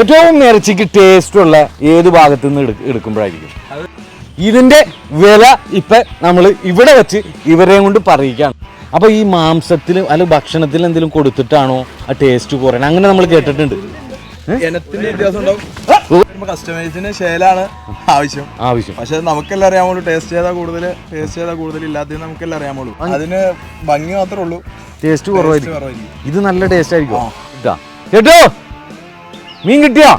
ഏറ്റവും ഇറച്ചിക്ക് ടേസ്റ്റുള്ള ഏത് ഭാഗത്തു നിന്ന് എടു- എടുക്കുമ്പോഴായിരിക്കും. ഇതിന്റെ വില ഇപ്പൊ നമ്മൾ ഇവിടെ വെച്ച് ഇവരെയും കൊണ്ട് പറയിക്കാണ്. അപ്പോൾ ഈ മാംസത്തിൽ അല്ല ഭക്ഷണത്തിൽ എന്തെങ്കിലും കൊടുത്തിട്ടാണോ ആ ടേസ്റ്റ് കുറയണം? അങ്ങനെ നമ്മൾ കേട്ടിട്ടുണ്ട്. കസ്റ്റമേഴ്സിന് ശേലാണ് ആവശ്യം. ആവശ്യം. പക്ഷെ നമുക്കെല്ലാം അറിയാമുള്ളൂ ടേസ്റ്റ് ചെയ്താൽ കൂടുതൽ ടേസ്റ്റ് ചെയ്താൽ കൂടുതൽ ഇല്ലാത്തത് നമുക്കെല്ലാം അറിയാമുള്ളൂ അതിന് ഭംഗി മാത്രമേ ഉള്ളൂ. ടേസ്റ്റ് കുറവായിരിക്കും. ഇത് നല്ല ടേസ്റ്റ് ആയിരിക്കും. കേട്ടോ? മീൻ കിട്ടിയോ?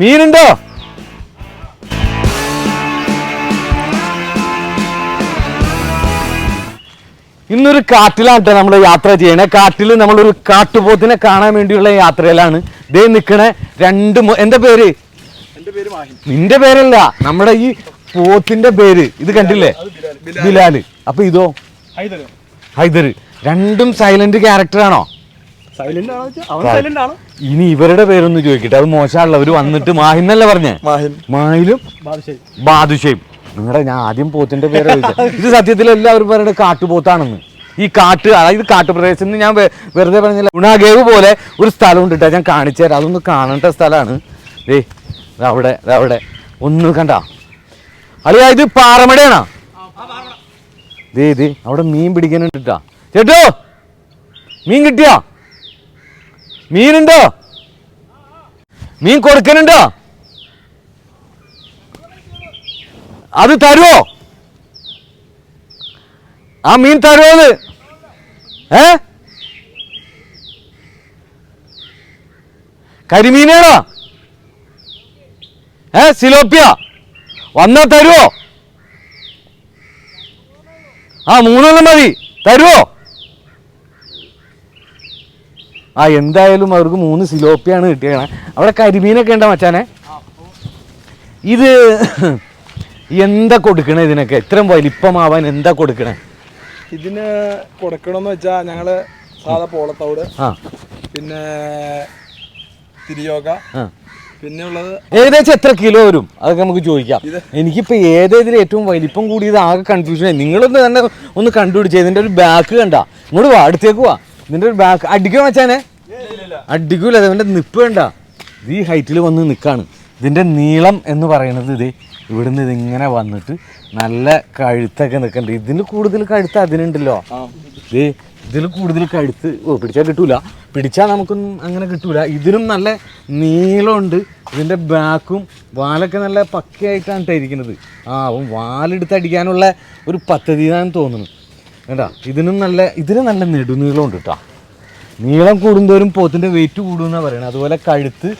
മീനുണ്ടോ? ഇന്നൊരു കാട്ടിലാണ് ട്ടോ നമ്മൾ യാത്ര ചെയ്യണേ. കാട്ടിൽ നമ്മളൊരു കാട്ടുപോത്തിനെ കാണാൻ വേണ്ടിയുള്ള യാത്രയിലാണ്. ദേ നിൽക്കണേ രണ്ട് എന്താ പേര്? എന്റെ പേര് മാഹിൻ. നിന്റെ പേരല്ല നമ്മുടെ ഈ പോത്തിന്റെ പേര്. ഇത് കണ്ടില്ലേ? ബിലാൽ. അപ്പൊ ഇതോ? ഹൈദർ രണ്ടും സൈലന്റ് ക്യാരക്ടർ ഇനി ഇവരുടെ പേരൊന്നും ചോദിക്കട്ടെ. അത് മോശമാണല്ലോ. അവർ വന്നിട്ട് മാഹിന്നല്ലേ പറഞ്ഞേ? മാഹിൻ. മാഹിലും ബാദുഷയും നിങ്ങളുടെ ഞാൻ ആദ്യം പോത്തിന്റെ പേര് ഇത് സത്യത്തിൽ എല്ലാവരും പറയുന്നത് കാട്ടുപോത്താണെന്ന്. ഈ കാട്ട് അതായത് കാട്ടുപ്രദേശത്ത് നിന്ന് ഞാൻ വെറുതെ പറഞ്ഞില്ല. ഗുണാഗേവ് പോലെ ഒരു സ്ഥലം ഉണ്ട് ട്ടോ. ഞാൻ കാണിച്ചു തരാം. അതൊന്ന് കാണേണ്ട സ്ഥലമാണ് ദേ അവിടെ അവിടെ. ഒന്ന് കണ്ട. അളിയാ ഇത് പാറമടയാണോ? ദേ ഇത് അവിടെ മീൻ പിടിക്കാനുണ്ട് ട്ടാ. ചേട്ടോ മീൻ കിട്ടിയോ? മീനുണ്ടോ? മീൻ കൊടുക്കണുണ്ടോ അത് തരുവോ? ആ മീൻ തരുമോ അത് ഏ? കരിമീനാണോ? ഏ സിലോപ്പിയ? വന്നാ തരുവോ? ആ മൂന്നെണ്ണം മതി. തരുമോ ആ എന്തായാലും അവർക്ക് മൂന്ന് സിലോപ്പിയാണ് കിട്ടിയത് അവിടെ കരിമീനൊക്കെ ഉണ്ടോ മച്ചാനെ? ഇത് എന്താ കൊടുക്കണേ ഇതിനൊക്കെ? ഇത്രയും വലിപ്പമാവാൻ എന്താ കൊടുക്കണേ? ഇതിന് കൊടുക്കണമെന്ന് വെച്ചാൽ ഞങ്ങൾ സാധാ പോളത്തോട് പിന്നെ തിരിയോക ആ. പിന്നെ ഉള്ളത് ഏകദേശം എത്ര കിലോ വരും? അതൊക്കെ നമുക്ക് ചോദിക്കാം? എനിക്കിപ്പോ ഏതേതിൽ ഏറ്റവും വലിപ്പം കൂടിയത്? ആകെ കൺഫ്യൂഷൻ ആയി. നിങ്ങളൊന്ന് തന്നെ ഒന്ന് കണ്ടുപിടിച്ചേ. ഇതിന്റെ ഒരു ബാക്ക് കണ്ട. ഇങ്ങോട്ട് വാ അടുത്തേക്ക് വാ. ഇതിന്റെ ഒരു ബാക്ക് അടിക്കോ മച്ചാനെ? അടിക്കൂല അതിന്റെ നിപ്പ് വേണ്ട ഈ ഹൈറ്റിൽ വന്ന് നിൽക്കാണ് ഇതിന്റെ നീളം എന്ന് പറയുന്നത് ഇത് ഇവിടുന്ന് ഇതിങ്ങനെ വന്നിട്ട് നല്ല കഴുത്തൊക്കെ നിൽക്കണ്ട് ഇതിൽ കൂടുതൽ കഴുത്ത് അതിനുണ്ടല്ലോ. ദേ ഇതിൽ കൂടുതൽ കഴുത്ത് ഓ പിടിച്ചാൽ കിട്ടൂല. പിടിച്ചാൽ നമുക്കൊന്നും അങ്ങനെ കിട്ടൂല. ഇതിനും നല്ല നീളമുണ്ട്. ഇതിന്റെ ബാക്കും വാലൊക്കെ നല്ല പക്കയായിട്ടാണ് ഇരിക്കുന്നത് ആ അപ്പം വാലെടുത്ത് അടിക്കാനുള്ള ഒരു പദ്ധതി പദ്ധതിയാണെന്ന് തോന്നുന്നു. കേട്ടാ ഇതിനും നല്ല ഇതിന് നല്ല നെടുനീളമുണ്ട് കേട്ടോ നീളം കൂടുന്തോറും പോത്തിന്റെ വെയിറ്റ് കൂടുമെന്നാണ് പറയുന്നത് അതുപോലെ കഴുത്ത്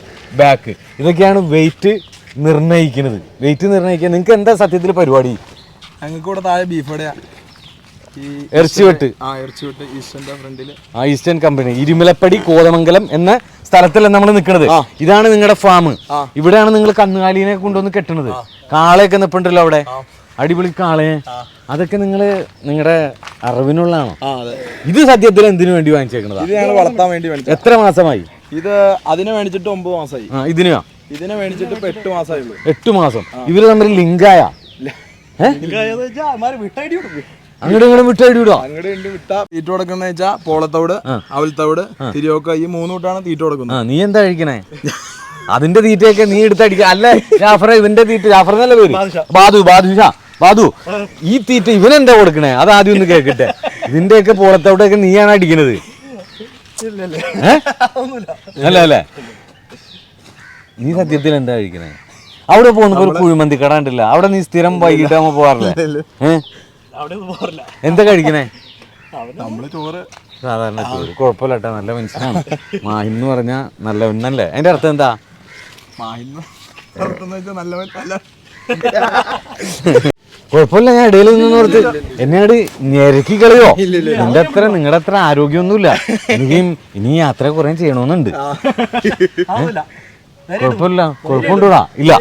ബാക്ക് ഇതൊക്കെയാണ് വെയിറ്റ് നിർണയിക്കുന്നത്. വെയിറ്റ് നിർണയിക്കുക നിങ്ങൾക്ക് എന്താ സത്യത്തിൽ പരിപാടി? ഞങ്ങൾക്ക് ഇവിടെ താഴെ ബീഫ് കടയാ. ഈ ഇറച്ചിവെട്ട് ആ ഈസ്റ്റേൺ കമ്പനി ഇരുമലപ്പടി കോതമംഗലം എന്ന സ്ഥലത്തല്ല നമ്മൾ നിൽക്കുന്നത് ഇതാണ് നിങ്ങളുടെ ഫാം ഇവിടെയാണ് നിങ്ങൾ കന്നുകാലിനെ കൊണ്ടുവന്ന് കെട്ടുന്നത് കാളയൊക്കെ നിപ്പുണ്ടല്ലോ അവിടെ. അടിപൊളി കാളയെ അതൊക്കെ നിങ്ങൾ നിങ്ങളുടെ അറിവിനുള്ളതാണോ? ഇത് സത്യത്തിൽ എന്തിനു വേണ്ടി വാങ്ങിച്ചേക്കണത്? ഇത് ഞങ്ങൾ വളർത്താൻ വേണ്ടി മേടിച്ചത്. എത്ര മാസമായി? ഇത് അതിനെ വേണ്ടിട്ട് ഒമ്പത് മാസമായി ഇതിനാ ഇതിനെയോ ഇതിനെ മേടിച്ചിട്ട് ഇപ്പൊ എട്ട് മാസമായി ഉള്ളൂ. എട്ട് മാസം. ഇവർ തമ്മിൽ ലിങ്കായ? പോളത്തോട് അങ്ങോട്ട് ഇങ്ങോട്ടും വിട്ടൈഡി വിടുവോ? അങ്ങോട്ട് ഉണ്ട് വിട്ട തീറ്റ കൊടുക്കുന്ന വെച്ചാ പോളത്തവിട് അവൽത്തവിട് തിരിയൊക്കെ ഈ മൂന്ന് വിട്ടാണ് തീറ്റ കൊടുക്കുന്നത്. നീ എന്താ കഴിക്കണേ? അതിന്റെ തീറ്റയൊക്കെ നീ എടുത്തടിക്ക. അല്ല ജാഫറ ഇവന്റെ തീറ്റ. ജാഫർ എന്നല്ല പേര് ബാദു ബാദുഷാ. ബാദു ഈ തീറ്റ ഇവനെന്താ കൊടുക്കണേ? അത് ആദ്യം ഒന്ന് കേക്കട്ടെ ഇതിന്റെയൊക്കെ പോളത്തോട്ടൊക്കെ നീയാണ് അടിക്കണത്? അല്ല അല്ലേ. നീ സത്യത്തിൽ എന്താ കഴിക്കണേ അവിടെ പോകുന്ന ഒരു കുഴിമന്തി കട ഉണ്ടല്ല അവിടെ നീ സ്ഥിരം വൈകിട്ടാകുമ്പോ പോവാറില്ലേ? എന്താ കഴിക്കണേ സാധാരണ ചോറ്. കുഴപ്പമില്ല നല്ല മനുഷ്യനാണ്. മാഹിന്ന് പറഞ്ഞ നല്ല ഒന്നല്ലേ? അതിന്റെ അർത്ഥം എന്താ? മാഹിന്ന്. നല്ല കുഴപ്പമില്ല ഞാൻ ഇടയിൽ നിന്ന് ഓർത്ത് എന്നോട് ഞെരക്കി കളിയോ? നിന്റെ അത്ര നിങ്ങളുടെ അത്ര ആരോഗ്യമൊന്നുമില്ല. എനിക്കും ഇനി യാത്ര കുറെ ചെയ്യണമെന്നുണ്ട് കുഴപ്പമില്ല കുഴപ്പമുണ്ടോടാ? ഇല്ല.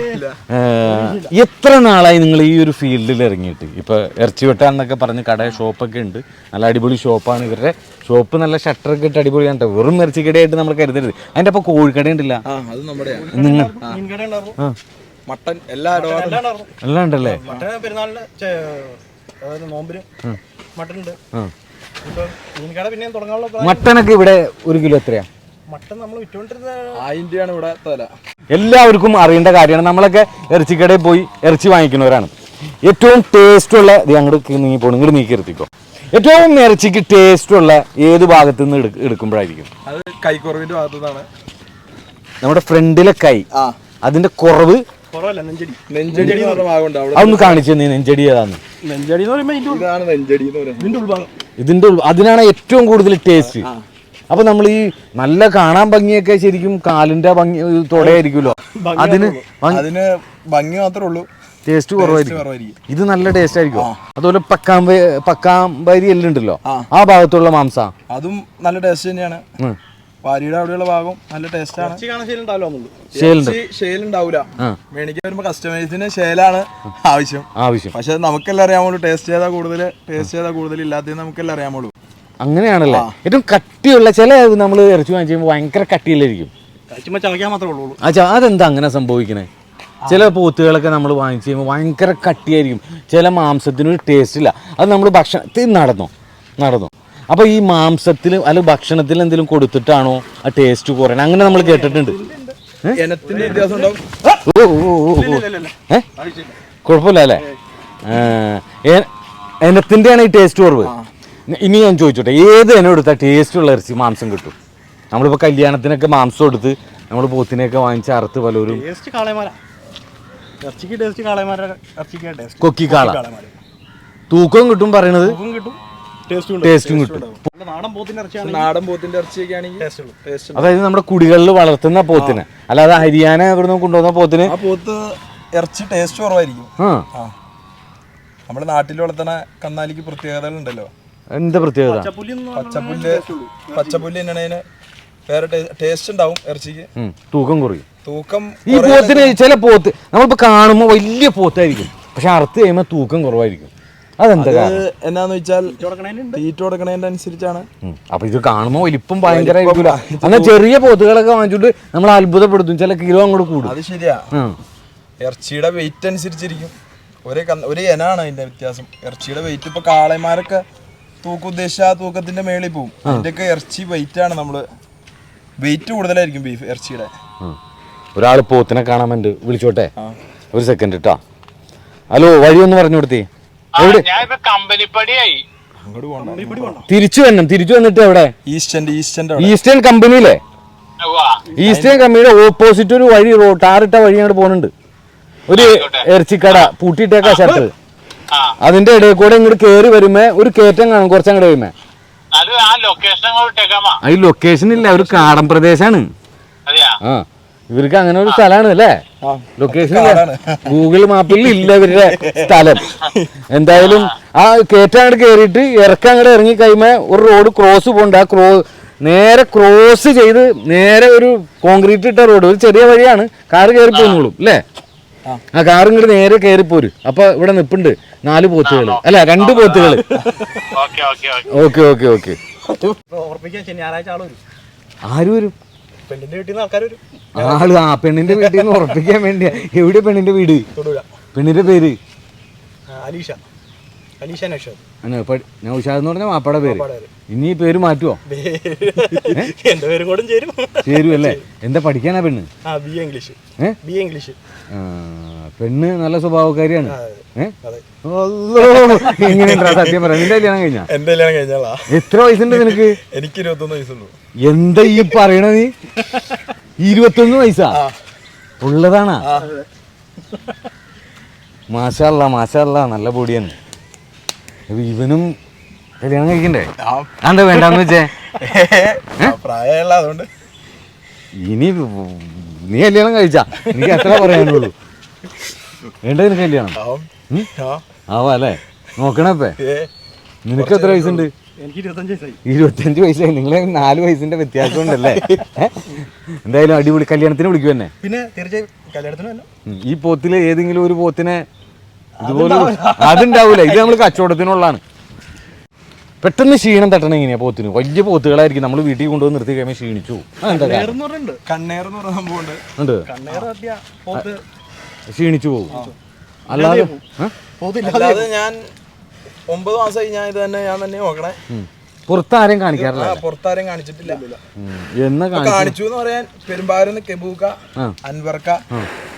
എത്ര നാളായി നിങ്ങൾ ഈ ഒരു ഫീൽഡിൽ ഇറങ്ങിയിട്ട്? ഇപ്പൊ ഇറച്ചി വെട്ടാന്നൊക്കെ പറഞ്ഞ് കട ഷോപ്പൊക്കെ ഉണ്ട്. നല്ല അടിപൊളി ഷോപ്പാണ്. ഇവരുടെ ഷോപ്പ് നല്ല ഷട്ടറൊക്കെ ഇട്ട് അടിപൊളിയാണ് കേട്ടോ വെറും ഇറച്ചിക്കടയായിട്ട് നമ്മൾ കരുതരുത്. അതിന്റെ അപ്പൊ കോഴിക്കട ഉണ്ടല്ല ആ അത് നമ്മുടെ നിങ്ങൾ ആ. മട്ടൻ എല്ലാ ഇടപാടും എല്ലാം ഉണ്ടല്ലേ? പെരുന്നാളിന് അതായത് നോമ്പിന് മട്ടൻ ഉണ്ട് ഇപ്പൊ മീൻകട പിന്നെയും തുടങ്ങാനുള്ള മട്ടനൊക്കെ ഇവിടെ ഒരു കിലോ എത്രയാ? മട്ടൻ നമ്മൾ വിറ്റുകൊണ്ടിരുന്ന അതിന്റെയാണ് ഇവിടെ തല. എല്ലാവർക്കും അറിയേണ്ട കാര്യമാണ്. നമ്മളൊക്കെ ഇറച്ചിക്കടയിൽ പോയി ഇറച്ചി വാങ്ങിക്കുന്നവരാണ്. ഏറ്റവും ടേസ്റ്റുള്ള ഇത് അങ്ങോട്ട് നീങ്ങി പോകണം ഇങ്ങോട്ട് നീക്കി നിർത്തിക്കോ. ഏറ്റവും ഇറച്ചിക്ക് ടേസ്റ്റുള്ള ഏത് ഭാഗത്തു നിന്ന് എടുക്ക- എടുക്കുമ്പോഴായിരിക്കും? അത് കൈക്കുറവിന്റെ ഭാഗത്തുനിന്നാണ്. നമ്മുടെ ഫ്രണ്ടിലെ കൈ. ആ. അതിന്റെ കുറവ് നെഞ്ചടി. ഭാഗമുണ്ട് അവിടെ അതൊന്ന് കാണിച്ചു തന്നെ നെഞ്ചടി ഏതാന്ന്. നെഞ്ചടി എന്ന് പറയുമ്പോൾ ഇതിന്റെ ഇതാണ് നെഞ്ചടി എന്ന് പറയുന്നത്. ഇതിന്റെ ഉൾഭാഗം. ഇതിന്റെ ഉൾ- അതിനാണ് ഏറ്റവും കൂടുതൽ ടേസ്റ്റ്. അപ്പൊ നമ്മൾ ഈ നല്ല കാണാൻ ഭംഗിയൊക്കെ ശരിക്കും കാലിന്റെ ഭംഗി തൊടയായിരിക്കുമല്ലോ. അതിന് അതിന് ഭംഗി മാത്രമേ ഉള്ളൂ. ടേസ്റ്റ് കുറവായിരിക്കും. കുറവായിരിക്കും. ഇത് നല്ല ടേസ്റ്റ് ആയിരിക്കും. അതുപോലെ പക്കാമ്പ പക്കാമ്പരി എല്ലാം ഉണ്ടല്ലോ ആ. ആ ഭാഗത്തുള്ള മാംസ. അതും നല്ല ടേസ്റ്റ് തന്നെയാണ്. ഉം. വാരിയുടെ അവിടെയുള്ള ഭാഗം നല്ല ടേസ്റ്റ് ആണ്. മേടിക്കാൻ വരുമ്പോ കസ്റ്റമേഴ്സിന് ഷേലാണ് ആവശ്യം. ആവശ്യം. പക്ഷെ നമുക്കെല്ലാം അറിയാമുള്ളൂ ടേസ്റ്റ് ചെയ്താൽ കൂടുതൽ ടേസ്റ്റ് ചെയ്താൽ കൂടുതൽ ഇല്ലാത്തത് നമുക്കെല്ലാം അറിയാമുള്ളൂ അങ്ങനെയാണല്ലേ? ഏറ്റവും കട്ടിയുള്ള ചില നമ്മൾ ഇറച്ചി വാങ്ങിച്ചു ഭയങ്കര കട്ടിയില്ലായിരിക്കും അതെന്താ അങ്ങനെ സംഭവിക്കണേ? ചില പോത്തുകളൊക്കെ നമ്മൾ വാങ്ങിച്ചു കഴിയുമ്പോൾ ഭയങ്കര കട്ടിയായിരിക്കും. ചില മാംസത്തിനൊരു ടേസ്റ്റ് ഇല്ല. അത് നമ്മൾ ഭക്ഷണത്തിൽ നടന്നു? നടന്നു? അപ്പോൾ ഈ മാംസത്തിൽ അല്ല ഭക്ഷണത്തിൽ എന്തെങ്കിലും കൊടുത്തിട്ടാണോ ആ ടേസ്റ്റ് കുറയണം? അങ്ങനെ നമ്മൾ കേട്ടിട്ടുണ്ട്. ഇനത്തിന്റെ വ്യത്യാസം ഉണ്ടാവും. ഓ ഓ ഓ, ഓ. കുഴപ്പമില്ല അല്ലേ? എനത്തിന്റെയാണ് ഈ ടേസ്റ്റ് കുറവ്. ഇനി ഞാൻ ചോദിച്ചോട്ടെ ഏത് ഇനം എടുത്താൽ ടേസ്റ്റ് ഉള്ള ഇറച്ചി മാംസം കിട്ടും? നമ്മളിപ്പോൾ കല്യാണത്തിനൊക്കെ മാംസം എടുത്ത് നമ്മൾ പോത്തിനെയൊക്കെ വാങ്ങിച്ച് അറുത്ത് പലരും ടേസ്റ്റ് കാളയമാര ഇറച്ചിക്ക് ടേസ്റ്റ് കാളയമാര ഇറച്ചിക്ക് ടേസ്റ്റ് കൊക്കിക്കാള കാളയമാര തൂക്കം കിട്ടും പറയണത്. കിട്ടും. ടേസ്റ്റും കിട്ടും. നാടൻ പോത്തിന്റെ ഇറച്ചിയൊക്കെ ആണെങ്കിൽ അതായത് നമ്മുടെ കുടികളിൽ വളർത്തുന്ന പോത്തിന്. അല്ലാതെ ഹരിയാന ഇവിടുന്ന് കൊണ്ടുവന്ന പോത്തിന്. ആ പോത്ത് ഇറച്ചി ടേസ്റ്റ് കുറവായിരിക്കും. നമ്മുടെ നാട്ടിൽ വളർത്തണ കന്നാലിക്ക് പ്രത്യേകതകൾ ഉണ്ടല്ലോ എന്താ പ്രത്യേകത? പച്ചപ്പുല്ലി പച്ചപ്പുല്ല് തന്നെയാണ് വേറെ ടേസ്റ്റ് ഉണ്ടാവും ഇറച്ചിക്ക്. തൂക്കം കുറയും. തൂക്കം ഈ പോത്തിന് ചില പോത്ത് നമ്മളിപ്പോ കാണുമ്പോൾ വലിയ പോത്തായിരിക്കും. പക്ഷെ അറുത്ത് കഴിയുമ്പോൾ തൂക്കം കുറവായിരിക്കും. അതെന്താ കാരണം? അത് എന്നാന്ന് വെച്ചാൽ തീറ്റ കൊടുക്കണതിന്റെ അനുസരിച്ചാണ്. അപ്പൊ ഇത് കാണുമ്പോ വലിപ്പം ഭയങ്കര എന്നാൽ ചെറിയ പോത്തുകളൊക്കെ വാങ്ങിച്ചിട്ട് നമ്മൾ അത്ഭുതപ്പെടുത്തും. ചില കിലോ അങ്ങോട്ട് കൂടും. അത് ശരിയാ. ഇറച്ചിയുടെ വെയിറ്റ് അനുസരിച്ചിരിക്കും. ഒരേ ഒരേ ഇനാണ് അതിന്റെ വ്യത്യാസം. ഇറച്ചിയുടെ വെയിറ്റ് ഇപ്പൊ കാളന്മാരൊക്കെ തൂക്കം ഉദ്ദേശിച്ച ആ തൂക്കത്തിന്റെ മേളിൽ പോവും. അതിന്റെയൊക്കെ ഇറച്ചി വെയിറ്റ് ആണ് നമ്മൾ. വെയിറ്റ് കൂടുതലായിരിക്കും ബീഫ് ഇറച്ചിയുടെ. ഒരാൾ പോത്തിനെ കാണാൻ വേണ്ടി വിളിച്ചോട്ടെ? ഒരു സെക്കൻഡ് കേട്ടോ ഹലോ വഴി ഒന്ന് പറഞ്ഞു കൊടുത്തേ. എവിടെ? ഞാനിപ്പോ കമ്പനിപ്പടിയായി തിരിച്ചു വരണം. തിരിച്ചു വന്നിട്ട് എവിടെ? ഈസ്റ്റേൺ കമ്പനിയിലെ? ഉവ്വ. ഈസ്റ്റേൺ കമ്പനിയുടെ ഓപ്പോസിറ്റ് ഒരു വഴി റോഡ് ടാറിട്ട വഴി അങ്ങോട്ട് പോകുന്നുണ്ട് ഒരു ഇറച്ചിക്കട പൂട്ടിയിട്ടേക്കാ ഷട്ടർ ആ. അതിന്റെ ഇടയിൽ കൂടെ ഇങ്ങോട്ട് കേറി വരുമ്പോ ഒരു കേറ്റം കാണും. കുറച്ചങ്ങോട്ട് കഴിയുമ്പോ അത് ആ ലൊക്കേഷൻ അങ്ങോട്ട് ഇട്ടേക്കാമാ ആ ഈ ലൊക്കേഷൻ ഇല്ല. ഒരു കാടൻ പ്രദേശാണ്. അതെയാ? ആ. ഇവർക്ക് അങ്ങനെ ഒരു സ്ഥലമാണ് അല്ലേ? ലൊക്കേഷൻ. ഗൂഗിൾ മാപ്പിൽ ഇല്ല. ഇവരുടെ സ്ഥലം. എന്തായാലും ആ കയറ്റം അങ്ങോട്ട് കയറിയിട്ട് ഇറക്കം അങ്ങോട്ട് ഇറങ്ങി കഴിയുമ്പോൾ ഒരു റോഡ് ക്രോസ് പോകണ്ട ആ ക്രോ നേരെ ക്രോസ് ചെയ്ത് നേരെ ഒരു കോൺക്രീറ്റ് ഇട്ട റോഡ് ഒരു ചെറിയ വഴിയാണ്. കാറ് കയറി പോകുന്നുള്ളൂ അല്ലേ? ആ. കാറും ഇങ്ങോട്ട് നേരെ കയറി പോരും അപ്പൊ ഇവിടെ നിപ്പുണ്ട്. നാല് പോത്തുകൾ അല്ല രണ്ട് പോത്തുകൾ ഓക്കെ ഓക്കെ ഓക്കെ. ഓക്കെ ആര് വരും? പെണ്ണിന്റെ വീട്ടിൽ നിന്ന് ആൾക്കാർ വരും. ആൾ ആ പെണ്ണിന്റെ വീട്ടിൽ നിന്ന് ഉറപ്പിക്കാൻ വേണ്ടിയാ. എവിടെ പെണ്ണിന്റെ വീട്? പെണ്ണിന്റെ പേര്? അലീഷ അലീഷ നൗഷാദ് എന്ന് പറഞ്ഞ മാപ്പാടെ പേര്. ഇനി ഈ പേര് മാറ്റുവോ? എന്റെ പേരും കൂടെ ചേരും. ചേരും അല്ലേ എന്താ പഠിക്കാനാ പെണ്ണ്? ആ ബി എ ഇംഗ്ലീഷ് ഏ? ബി എ ഇംഗ്ലീഷ് ആ, പെണ്ണ് നല്ല സ്വഭാവക്കാരിയാണ്. എങ്ങനെയുണ്ടാ സത്യം പറയാം നിന്റെ കല്യാണം കഴിഞ്ഞാ? എന്റെ കല്യാണം കഴിഞ്ഞാളാ. എത്ര വയസ്സുണ്ട് നിനക്ക്? എനിക്ക് ഇരുപത്തൊന്ന് വയസ്സുള്ളൂ. എന്താ ഈ പറയണ നീ? ഇരുപത്തൊന്ന് വയസ്സാ? ഉള്ളതാണാ? മാഷല്ല മാഷല്ല നല്ല പൊടിയാണ്. ഇവനും കല്യാണം കഴിക്കണ്ടേ? എന്താ വേണ്ടെന്ന് വെച്ചേ? പ്രായമുള്ള അതുകൊണ്ട്. ഇനി നീ കല്യാണം കഴിച്ചാ. എനിക്ക് എത്ര പറയാനുള്ളൂ. വേണ്ട നിനക്ക് കല്യാണം. ആവാല്ലേ ഉം? ആവാ അല്ലേ നോക്കണപ്പേ. നിനക്ക് എത്ര വയസ്സുണ്ട്? എനിക്ക് ഇരുപത്തഞ്ച് വയസ്സായി. നിങ്ങളെ നാല് വയസ്സിന്റെ വ്യത്യാസം ഉണ്ടല്ലേ എന്തായാലും അടിപൊളി കല്യാണത്തിന് വിളിക്കും എന്നെ. പിന്നെ തീർച്ചയായും കല്യാണത്തിന് ഈ പോത്തിൽ ഏതെങ്കിലും ഒരു പോത്തിനെ ഇതുപോലെ അതുണ്ടാവൂല ഇത് നമ്മൾ കച്ചവടത്തിനുള്ളതാണ്. പെട്ടെന്ന് ക്ഷീണം തട്ടണം ഇങ്ങനെയാ പോത്തിന്? വലിയ പോത്തുകളായിരിക്കും. നമ്മൾ വീട്ടിൽ കൊണ്ടുവന്ന് നിർത്തി കഴിയുമ്പോൾ ക്ഷീണിച്ചു അതെന്താ കാരണം? എന്ന് പറഞ്ഞിട്ടുണ്ട്. കണ്ണേർ എന്ന് പറഞ്ഞ സംഭവം ഉണ്ട്. ക്ഷീണിച്ചു പോകും. അല്ലാതെ ഞാൻ ഒമ്പത് മാസമായി ഞാൻ ഇത് തന്നെ ഞാൻ തന്നെ നോക്കണേ. പുറത്താരെയും കാണിക്കാറില്ല ആ, പുറത്താരും കാണിച്ചിട്ടില്ല. എന്നാ കാണിച്ചു. എന്ന് പറയാൻ പെരുമ്പാവൂരിന്ന് കെബൂക്ക അൻവർക്ക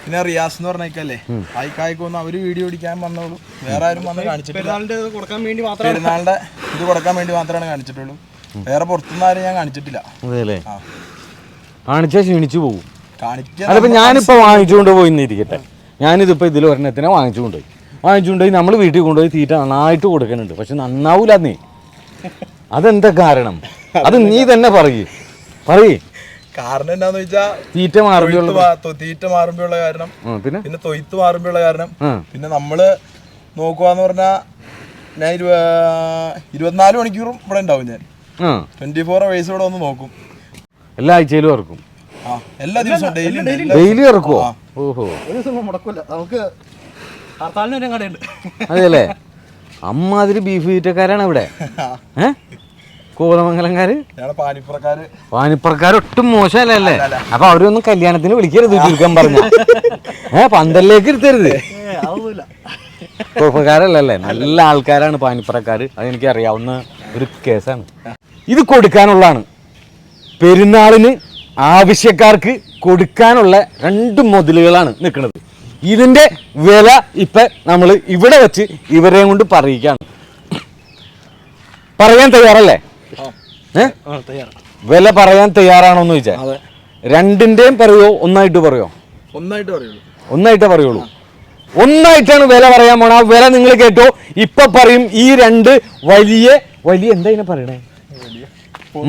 പിന്നെ റിയാസ് എന്ന് പറഞ്ഞേക്കല്ലേ? ആയിക്കായിക്ക് വന്ന് അവർ വീഡിയോ അടിക്കാൻ വന്നോളൂ. വേറെ ആരും വന്ന് കാണിച്ചിട്ടില്ല. പെരുന്നാളിന്റെ ഇത് കൊടുക്കാൻ വേണ്ടി പെരുന്നാളിന്റെ ഇത് കൊടുക്കാൻ വേണ്ടി മാത്രമാണ് കാണിച്ചിട്ടുള്ളൂ. വേറെ പുറത്തുനിന്ന് ആരും ഞാൻ കാണിച്ചിട്ടില്ല. കാണിച്ചാൽ ക്ഷീണിച്ചു പോകും. കാണിക്കാൻ ഞാനിപ്പോ വാങ്ങിച്ചുകൊണ്ട് പോയി ഇരിക്കട്ടെ. ഞാനിതിപ്പോ ഇതിൽ ഒരെണ്ണത്തിനെ വാങ്ങിച്ചു കൊണ്ടുപോയി വാങ്ങിച്ചു കൊണ്ടുപോയി നമ്മൾ വീട്ടിൽ കൊണ്ടുപോയി തീറ്റ നന്നായിട്ട് കൊടുക്കുന്നുണ്ട്. പക്ഷെ നന്നാവൂല നീ അതെന്താ കാരണം? അത് നീ തന്നെ പറയ്. പറയ്. കാരണം എന്താന്ന് വെച്ചാ തീറ്റ മാറുമ്പോൾ തീറ്റ മാറുമ്പോഴുള്ള കാരണം. പിന്നെ? പിന്നെ തൊയ്ത്ത് മാറുമ്പോഴുള്ള കാരണം. പിന്നെ നമ്മൾ നോക്കുവാന്ന് പറഞ്ഞാ ഞാൻ ഇരുപ- ഇരുപത്തിനാല് മണിക്കൂറും ഇവിടെ ഉണ്ടാവും ഞാൻ. ട്വന്റി ഫോർ അവേഴ്സ് ഇവിടെ വന്ന് നോക്കും. എല്ലാ ആഴ്ചയിലും എല്ലാ ദിവസവും ഡെയിലി ഡെയിലി ഇറക്കുവോ? ഓഹോ. ഒരു ദിവസം മുടക്കില്ല നമുക്ക് ഹർത്താലിന് ഒരു കടയുണ്ട് അതെയല്ലേ? അമ്മാതിരി ബീഫ് വീറ്റക്കാരാണ് ഇവിടെ. ഏ? കോതമംഗലംകാര്? വാനിപ്പുറക്കാർ ഒട്ടും മോശമല്ലേ അപ്പൊ അവരൊന്നും കല്യാണത്തിന് വിളിക്കരുത് ചുരുക്കം പറഞ്ഞ. ഏ പന്തലിലേക്ക് ഇരുത്തരുത്. കുഴപ്പക്കാരല്ലേ നല്ല ആൾക്കാരാണ് പാനിപ്പുറക്കാർ അതെനിക്ക് അറിയാവുന്ന ഒരു കേസാണ്. ഇത് കൊടുക്കാനുള്ളതാണ്. പെരുന്നാളിന് ആവശ്യക്കാർക്ക് കൊടുക്കാനുള്ള രണ്ട് മുതലുകളാണ് നിൽക്കുന്നത്. ഇതിന്റെ വില ഇപ്പം നമ്മൾ ഇവിടെ വെച്ച് ഇവരെയും കൊണ്ട് പറയുകയാണ് പറയാൻ തയ്യാറല്ലേ? തയ്യാറാണ് വില പറയാൻ തയ്യാറാണോന്ന് ചോദിച്ചാൽ രണ്ടിന്റെയും രണ്ടിന്റെയും പറയോ ഒന്നായിട്ട് പറയോ? ഒന്നായിട്ട് പറയുള്ളൂ. ഒന്നായിട്ടേ പറയുള്ളൂ. ഒന്നായിട്ടാണ് വില പറയാൻ പോണ. ആ വില നിങ്ങൾ കേട്ടോ. ഇപ്പൊ പറയും ഈ രണ്ട് വലിയ വലിയ എന്താ ഇതിനെ പറയണേ?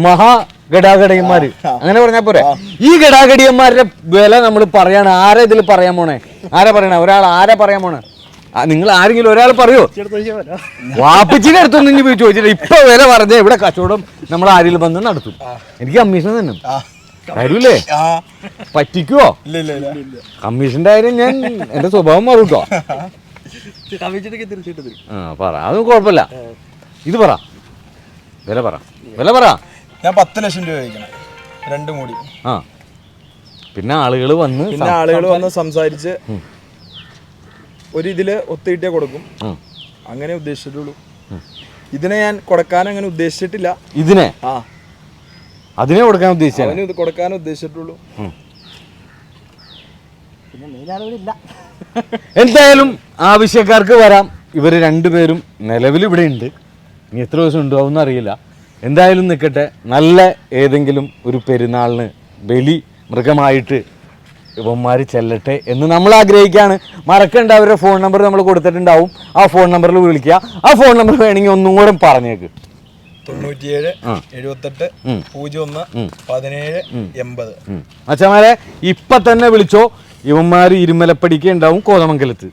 മഹാ ഗടാഗടിയന്മാര് അങ്ങനെ പറഞ്ഞാ പോരെ. ഈ ഗടാഗടിയന്മാരുടെ വില നമ്മൾ പറയാണ് ആരെ ഇതിൽ പറയാൻ പോണേ? ആരാ പറയണേ? ഒരാൾ ആരാ പറയാൻ പോണേ? നിങ്ങൾ ആരെങ്കിലും ഒരാൾ പറയോ? വാപ്പിച്ചിന്റെ അടുത്തൊന്നും ഇനി ചോദിച്ചില്ല ഇപ്പൊ വില പറഞ്ഞ ഇവിടെ കച്ചവടം നമ്മൾ ആരെങ്കിലും വന്ന് നടത്തും. എനിക്ക് കമ്മീഷൻ തന്നെ. തരൂല്ലേ തരൂലേ ഇല്ല കമ്മീഷന്റെ കാര്യം ഞാൻ എന്റെ സ്വഭാവം മാറൂട്ടോ. ആ പറ. അതൊന്നും കുഴപ്പമില്ല. ഇത് പറ. വില പറ. വില പറ. ഞാൻ പത്ത് ലക്ഷം രൂപ ചോദിക്കണം. രണ്ടും കൂടി ആ. പിന്നെ ആളുകൾ വന്ന് പിന്നെ ആളുകൾ വന്ന് സംസാരിച്ച് ഒരു ഇതിൽ ഒത്തുകിട്ടിയാ കൊടുക്കും. അങ്ങനെ ഉദ്ദേശിച്ചിട്ടുള്ളൂ. ഇതിനെ ഞാൻ കൊടുക്കാൻ അങ്ങനെ ഉദ്ദേശിച്ചിട്ടില്ല. ഇതിനെ? ആ. അതിനെ കൊടുക്കാൻ ഉദ്ദേശിച്ചാണ് അവന് ഇത് കൊടുക്കാൻ ഉദ്ദേശിച്ചിട്ടുള്ളൂ. എന്തായാലും ആവശ്യക്കാർക്ക് വരാം. ഇവർ രണ്ടുപേരും നിലവിൽ ഇവിടെ ഉണ്ട് ഇനി എത്ര ദിവസം ഉണ്ടാവും അറിയില്ല. എന്തായാലും നിൽക്കട്ടെ നല്ല ഏതെങ്കിലും ഒരു പെരുന്നാളിന് ബലി മൃഗമായിട്ട് ഇവന്മാർ ചെല്ലട്ടെ എന്ന് നമ്മൾ ആഗ്രഹിക്കുകയാണ് മറക്കണ്ട അവരുടെ ഫോൺ നമ്പർ നമ്മൾ കൊടുത്തിട്ടുണ്ടാവും. ആ ഫോൺ നമ്പറിൽ വിളിക്കുക. ആ ഫോൺ നമ്പർ വേണമെങ്കിൽ ഒന്നും കൂടെ പറഞ്ഞേക്ക്. തൊണ്ണൂറ്റിയേഴ്. എഴുപത്തെട്ട്. പൂജ്യം ഒന്ന് പതിനേഴ് എൺപത്. അച്ഛന്മാരെ ഇപ്പം തന്നെ വിളിച്ചോ. ഇവന്മാർ ഇരുമലപ്പടിക്ക് ഉണ്ടാവും കോതമംഗലത്ത്.